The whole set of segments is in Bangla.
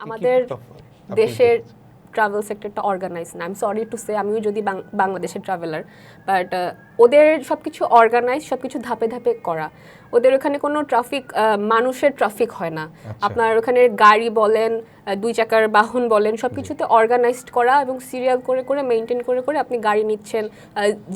আমাদের দেশের? ট্রাভেল সেক্টরটা অর্গানাইজ না I am sorry to say আমিও যদি বাংলাদেশের ট্রাভেলার বাট ওদের সব কিছু অর্গানাইজ সব কিছু ধাপে ধাপে করা ওদের ওখানে কোনো ট্রাফিক মানুষের ট্রাফিক হয় না আচ্ছা। আপনার ওখানে গাড়ি বলেন দুই চাকার বাহন বলেন সব কিছুতে অর্গানাইজড করা এবং সিরিয়াল করে করে মেনটেন করে করে আপনি গাড়ি নিচ্ছেন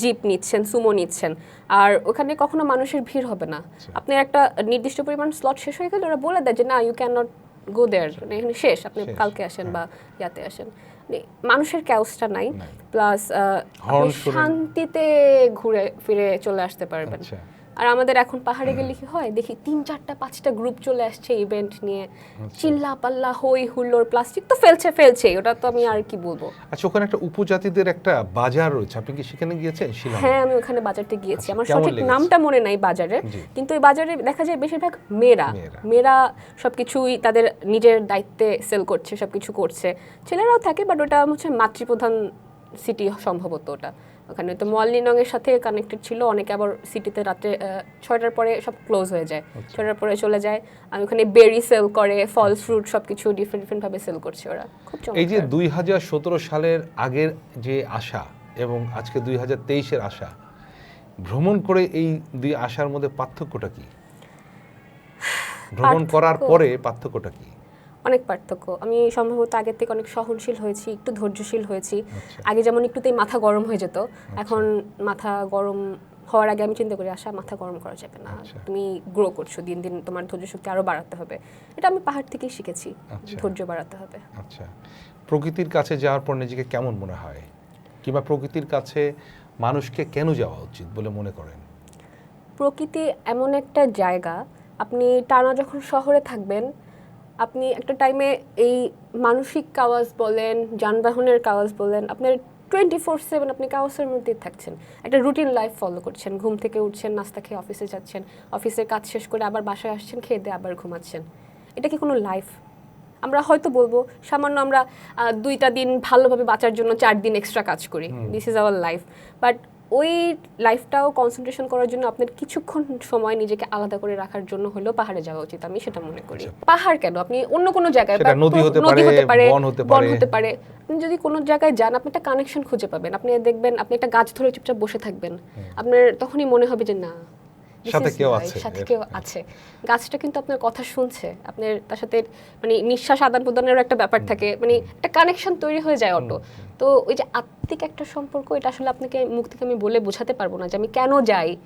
জিপ নিচ্ছেন সুমো নিচ্ছেন আর ওখানে কখনো মানুষের ভিড় হবে না আচ্ছা। আপনার একটা নির্দিষ্ট পরিমাণ স্লট শেষ হয়ে গেলে ওরা বলে দেয় যে না you can not go there এখানে শেষ আপনি কালকে আসেন হ্যাঁ। বা ইয়াতে আসেন মানে মানুষের ক্যাউসটা নাই। প্লাস শান্তিতে ঘুরে ফিরে চলে আসতে পারবেন আচ্ছা আর আমাদের এখন পাহাড়ে গেলে কি হয়? দেখি তিন চারটা পাঁচটা গ্রুপ চলে আসছে ইভেন্ট নিয়ে। আচ্ছা। চিল্লা পাল্লা হই হুল্লোড় প্লাস্টিক তো ফেলছে ফেলছে। ওটা তো আমি আর কি বলব? আচ্ছা ওখানে একটা উপজাতিদের একটা বাজার রয়েছে। আপনি কি সেখানে গিয়েছেন? শিলং। হ্যাঁ আমি ওখানে বাজারতে গিয়েছি। আচ্ছা, আমার সঠিক নামটা মনে নাই বাজারের কিন্তু এই বাজারে দেখা যায় বেশিরভাগ মেয়েরা। মেয়েরা। সবকিছুই তাদের নিজের দায়িত্বে সেল করছে সবকিছু করছে। ছেলেরাও থাকে বাট ওটা হচ্ছে মাতৃপ্রধান সিটি সম্ভবত ওটা। ওখানে। তো মল্লিনং এর সাথে কানেক্টেড ছিল অনেকে আবার সিটিতে রাত্রে ছয়টার পরে সব ক্লোজ হয়ে যায়। আচ্ছা। ছয়টার পরে চলে যায়। আমি ওখানে বেরি সেল করে ফল ফ্রুট সবকিছু ডিফারেন্ট ডিফারেন্ট ভাবে সেল করছে ওরা। খুব এই যে দুই হাজার সতেরো সালের আগের যে আশা এবং আজকে দুই হাজার তেইশের আশা ভ্রমণ করে এই দুই আশার মধ্যে পার্থক্যটা কি? ভ্রমণ করার পরে পার্থক্যটা কি? অনেক পার্থক্য। আমি সম্ভবত আগের থেকে অনেক সহনশীল হয়েছি একটু ধৈর্যশীল হয়েছি। আচ্ছা। আগে যেমন একটুতেই মাথা গরম হয়ে যেত এখন মাথা গরম হওয়ার আগে আমি চিন্তা করি আশা মাথা গরম করা যাবে না। আচ্ছা। তুমি গ্রো করছ দিন দিন তোমার ধৈর্য শক্তি আরও বাড়াতে হবে। এটা আমি পাহাড় থেকেই শিখেছি আচ্ছা। ধৈর্য বাড়াতে হবে। আচ্ছা। প্রকৃতির কাছে যাওয়ার পর নিজেকে কেমন মনে হয়? কিংবা প্রকৃতির কাছে মানুষকে কেন যাওয়া উচিত বলে মনে করেন? প্রকৃতি এমন একটা জায়গা আপনি টানা যখন শহরে থাকবেন আপনি একটা টাইমে এই মানসিক কাওয়াজ বলেন যানবাহনের কাওয়াজ বলেন আপনার টোয়েন্টি ফোর সেভেন আপনি কাওয়াজের মধ্যেই থাকছেন। একটা রুটিন লাইফ ফলো করছেন। ঘুম থেকে উঠছেন নাস্তা খেয়ে অফিসে যাচ্ছেন অফিসের কাজ শেষ করে আবার বাসায় আসছেন খেয়ে দিয়ে আবার ঘুমাচ্ছেন। এটা কি কোনো লাইফ আমরা হয়তো বলব সামান্য আমরা দুইটা দিন ভালোভাবে বাঁচার জন্য চার দিন এক্সট্রা কাজ করি। This is our life but ওই লাইফটাও কনসেন্ট্রেশন করার জন্য আপনার কিছুক্ষণ সময় নিজেকে আলাদা করে রাখার জন্য হলো পাহাড়ে যাওয়া উচিত আমি সেটা মনে করি। পাহাড় কেন? আপনি অন্য কোনো জায়গায় আচ্ছা। বা নদী হতে পারে, হতে পারে বন হতে পারে। আপনি যদি কোনো জায়গায় যান আপনি একটা কানেকশন খুঁজে পাবেন। আপনি দেখবেন আপনি একটা গাছ ধরে চুপচাপ বসে থাকবেন। আপনার তখনই মনে হবে যে না সাথে কেউ আছে সাথে কেউ আছে। গাছটা কিন্তু আপনার কথা শুনছে। আপনার তার সাথে মানে নিঃশ্বাস আদান প্রদানেরও একটা ব্যাপার থাকে। মানে একটা কানেকশন তৈরি হয়ে যায় অটো। তো ওই যে আত্মিক একটা সম্পর্ক এটা আসলে আপনাকে মুখ থেকে আমি বলে বোঝাতে পারব না যে আমি কেন যাই?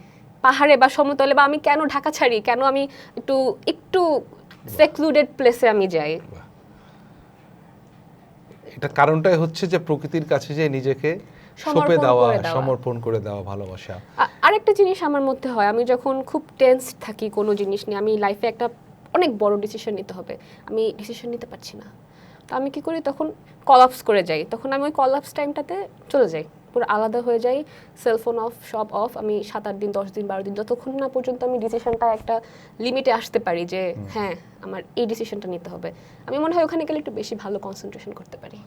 পাহাড়ে বা সমতলে বা আমি কেন ঢাকা ছাড়ি? কেন আমি একটু একটু সেক্লুডেড প্লেসে আমি যাই? এটা কারণটাই হচ্ছে যে প্রকৃতির কাছে যে নিজেকে সঁপে সমর্পণ দেওয়া করে দেওয়া। সমর্পণ করে দেওয়া ভালোবাসা। আরেকটা জিনিস আমার মধ্যে হয় আমি যখন খুব টেন্স থাকি কোনো জিনিস নিয়ে আমি লাইফে একটা অনেক বড় ডিসিশন নিতে হবে। আমি ডিসিশন নিতে পারছি না। তো আমি কি করি? তখন কলাপস করে যাই। তখন আমি ওই কলাপস টাইমটাতে চলে যাই। পুরো আলাদা হয়ে যাই। সেলফোন অফ সব অফ আমি সাত আট দিন দশ দিন বারো দিন যতক্ষণ না পর্যন্ত আমি ডিসিশনটা একটা লিমিটে আসতে পারি যে হ্যাঁ আমার এই ডিসিশনটা নিতে হবে। আমি মনে হয় ওখানে গেলে একটু বেশি ভালো কনসেন্ট্রেশন করতে পারি।